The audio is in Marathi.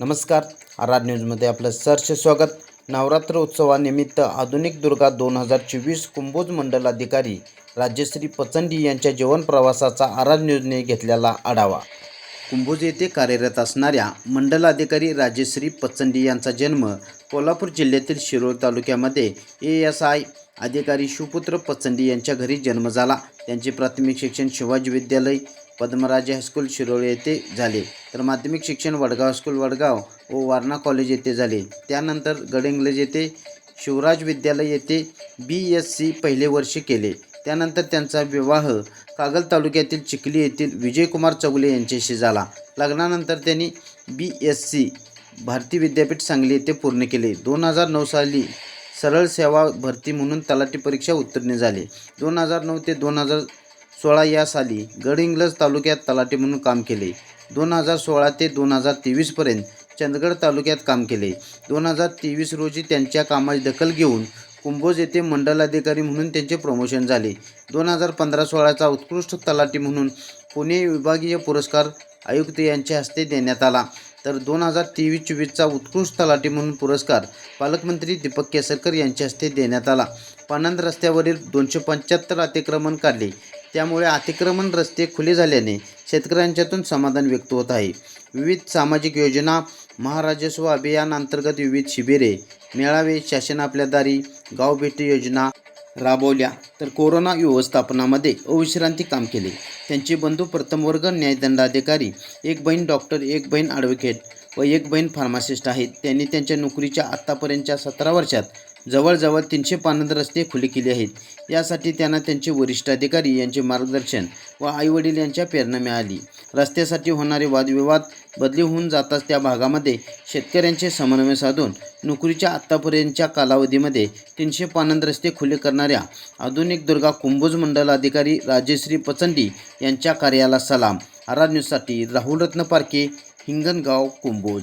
नमस्कार. आराध न्यूजमध्ये आपलं सहर्ष स्वागत. नवरात्र उत्सवानिमित्त आधुनिक दुर्गा दोन हजार चोवीस कुंभोज मंडल अधिकारी राजश्री पचंडी यांच्या जीवन प्रवासाचा आराध न्यूजने घेतलेला आढावा. कुंभोज येथे कार्यरत असणाऱ्या मंडल अधिकारी राजश्री पचंडी यांचा जन्म कोल्हापूर जिल्ह्यातील शिरोळ तालुक्यामध्ये ए एस आय अधिकारी शिवपुत्र पचंडी यांच्या घरी जन्म झाला. त्यांचे प्राथमिक शिक्षण शिवाजी विद्यालय पद्मराजे हायस्कूल शिरोळे येथे झाले. तर माध्यमिक शिक्षण वडगाव हायस्कूल वडगाव व वारणा कॉलेज येथे झाले. त्यानंतर गडहिंग्लज येथे शिवराज विद्यालय येथे बी एस सी पहिले वर्ष केले. त्यानंतर त्यांचा विवाह कागल तालुक्यातील चिखली येथील विजयकुमार चौगले यांच्याशी झाला. लग्नानंतर त्यांनी बी एस सी भारती विद्यापीठ सांगली येथे पूर्ण केले. दोन हजार नऊ साली सरळ सेवा भरती म्हणून तलाठी परीक्षा उत्तीर्ण झाली. दोन हजार नऊ ते दोन हजार सोळा या साली गडहिंग्लज तालुक्यात तलाठी म्हणून काम केले. दोन हजार सोळा ते दोन हजार तेवीसपर्यंत चंदगड तालुक्यात काम केले. दोन हजार तेवीस रोजी त्यांच्या कामाची दखल घेऊन कुंभोज येथे मंडलाधिकारी म्हणून त्यांचे प्रमोशन झाले. दोन हजार पंधरा सोळाचा उत्कृष्ट तलाठी म्हणून पुणे विभागीय पुरस्कार आयुक्त यांच्या हस्ते देण्यात आला. तर दोन हजार तेवीस चोवीसचा उत्कृष्ट तलाठी म्हणून पुरस्कार पालकमंत्री दीपक केसरकर यांच्या हस्ते देण्यात आला. पानंद रस्त्यावरील दोनशे पंच्याहत्तर अतिक्रमण काढले. त्यामुळे अतिक्रमण रस्ते खुले झाल्याने शेतकऱ्यांच्यातून समाधान व्यक्त होत आहे. विविध सामाजिक योजना महाराजस्व अभियान अंतर्गत विविध शिबिरे मेळावे शासन आपल्या दारी गाव भेटी योजना राबवल्या. तर कोरोना व्यवस्थापनामध्ये अविश्रांती काम केले. त्यांचे बंधू प्रथमवर्ग न्यायदंडाधिकारी एक बहीण डॉक्टर एक बहीण ॲडव्होकेट व एक बहीण फार्मासिस्ट आहेत. त्यांनी त्यांच्या नोकरीच्या आत्तापर्यंतच्या सतरा वर्षात जवळजवळ तीनशे पानंद रस्ते खुले केले आहेत. यासाठी त्यांना त्यांचे वरिष्ठ अधिकारी यांचे मार्गदर्शन व आईवडील यांच्या प्रेरणा मिळाली. रस्त्यासाठी होणारे वादविवाद बदली होऊन जाताच त्या भागामध्ये शेतकऱ्यांचे समन्वय साधून नोकरीच्या आत्तापर्यंतच्या कालावधीमध्ये तीनशे पानंद रस्ते खुले करणाऱ्या आधुनिक दुर्गा कुंभोज मंडल अधिकारी राजेश्री पचंडी यांच्या कार्याला सलाम. आरा न्यूजसाठी राहुल रत्न पारखे हिंगणगाव कुंभोज.